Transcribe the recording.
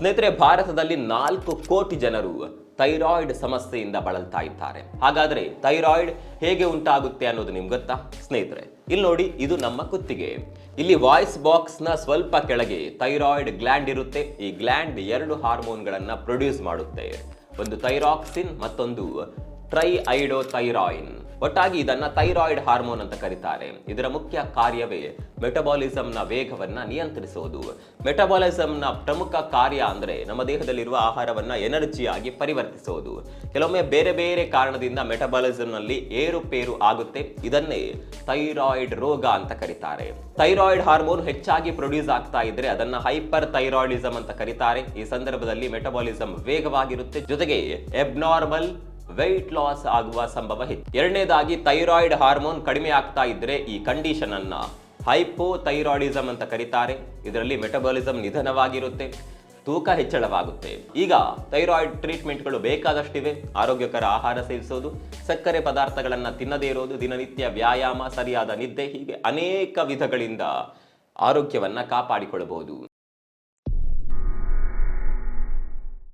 ಸ್ನೇಹಿತರೆ, ಭಾರತದಲ್ಲಿ ನಾಲ್ಕು ಕೋಟಿ ಜನರು ಥೈರಾಯ್ಡ್ ಸಮಸ್ಯೆಯಿಂದ ಬಳಲ್ತಾ ಇದ್ದಾರೆ. ಹಾಗಾದ್ರೆ ಥೈರಾಯ್ಡ್ ಹೇಗೆ ಉಂಟಾಗುತ್ತೆ ಅನ್ನೋದು ನಿಮ್ಗೆ ಗೊತ್ತಾ? ಸ್ನೇಹಿತರೆ, ಇಲ್ಲಿ ನೋಡಿ, ಇದು ನಮ್ಮ ಕುತ್ತಿಗೆ. ಇಲ್ಲಿ ವಾಯ್ಸ್ ಬಾಕ್ಸ್ನ ಸ್ವಲ್ಪ ಕೆಳಗೆ ಥೈರಾಯ್ಡ್ ಗ್ಲ್ಯಾಂಡ್ ಇರುತ್ತೆ. ಈ ಗ್ಲ್ಯಾಂಡ್ ಎರಡು ಹಾರ್ಮೋನ್ಗಳನ್ನ ಪ್ರೊಡ್ಯೂಸ್ ಮಾಡುತ್ತೆ. ಒಂದು ಥೈರಾಕ್ಸಿನ್, ಮತ್ತೊಂದು ಟ್ರೈ ಐಡೋಥೈರಾಯಿನ್ ಒಟ್ಟಾಗಿ ಇದನ್ನ ಥೈರಾಯ್ಡ್ ಹಾರ್ಮೋನ್ ಅಂತ ಕರೀತಾರೆ. ಇದರ ಮುಖ್ಯ ಕಾರ್ಯವೇ ಮೆಟಬಾಲಿಸಮ್ನ ವೇಗವನ್ನ ನಿಯಂತ್ರಿಸುವುದು ಮೆಟಬಾಲಿಸಮ್ನ ಪ್ರಮುಖ ಕಾರ್ಯ ಅಂದ್ರೆ ನಮ್ಮ ದೇಹದಲ್ಲಿರುವ ಆಹಾರವನ್ನ ಎನರ್ಜಿಯಾಗಿ ಪರಿವರ್ತಿಸುವುದು ಕೆಲವೊಮ್ಮೆ ಬೇರೆ ಬೇರೆ ಕಾರಣದಿಂದ ಮೆಟಬಾಲಿಸಮ್ನಲ್ಲಿ ಏರುಪೇರು ಆಗುತ್ತೆ. ಇದನ್ನೇ ಥೈರಾಯ್ಡ್ ರೋಗ ಅಂತ ಕರೀತಾರೆ. ಥೈರಾಯ್ಡ್ ಹಾರ್ಮೋನ್ ಹೆಚ್ಚಾಗಿ ಪ್ರೊಡ್ಯೂಸ್ ಆಗ್ತಾ ಇದ್ರೆ ಅದನ್ನ ಹೈಪರ್ ಥೈರಾಯ್ಡಿಸಮ್ ಅಂತ ಕರೀತಾರೆ. ಈ ಸಂದರ್ಭದಲ್ಲಿ ಮೆಟಬಾಲಿಸಂ ವೇಗವಾಗಿರುತ್ತೆ. ಜೊತೆಗೆ ಎಬ್ನಾರ್ಮಲ್ ವೆಯ್ಟ್ ಲಾಸ್ ಆಗುವ ಸಂಭವ ಹೆಚ್ಚು ಎರಡನೇದಾಗಿ ಥೈರಾಯ್ಡ್ ಹಾರ್ಮೋನ್ ಕಡಿಮೆ ಆಗ್ತಾ ಇದ್ರೆ ಈ ಕಂಡೀಷನ್ ಅನ್ನ ಹೈಪೋಥೈರಾಯ್ಡಿಸಮ್ ಅಂತ ಕರೀತಾರೆ. ಇದರಲ್ಲಿ ಮೆಟಬಾಲಿಸಮ್ ನಿಧಾನವಾಗಿರುತ್ತೆ, ತೂಕ ಹೆಚ್ಚಳವಾಗುತ್ತೆ. ಈಗ ಥೈರಾಯ್ಡ್ ಟ್ರೀಟ್ಮೆಂಟ್ಗಳು ಬೇಕಾದಷ್ಟಿವೆ. ಆರೋಗ್ಯಕರ ಆಹಾರ ಸೇವಿಸೋದು, ಸಕ್ಕರೆ ಪದಾರ್ಥಗಳನ್ನು ತಿನ್ನದೇ ಇರೋದು, ದಿನನಿತ್ಯ ವ್ಯಾಯಾಮ, ಸರಿಯಾದ ನಿದ್ದೆ, ಹೀಗೆ ಅನೇಕ ವಿಧಗಳಿಂದ ಆರೋಗ್ಯವನ್ನ ಕಾಪಾಡಿಕೊಳ್ಳಬಹುದು.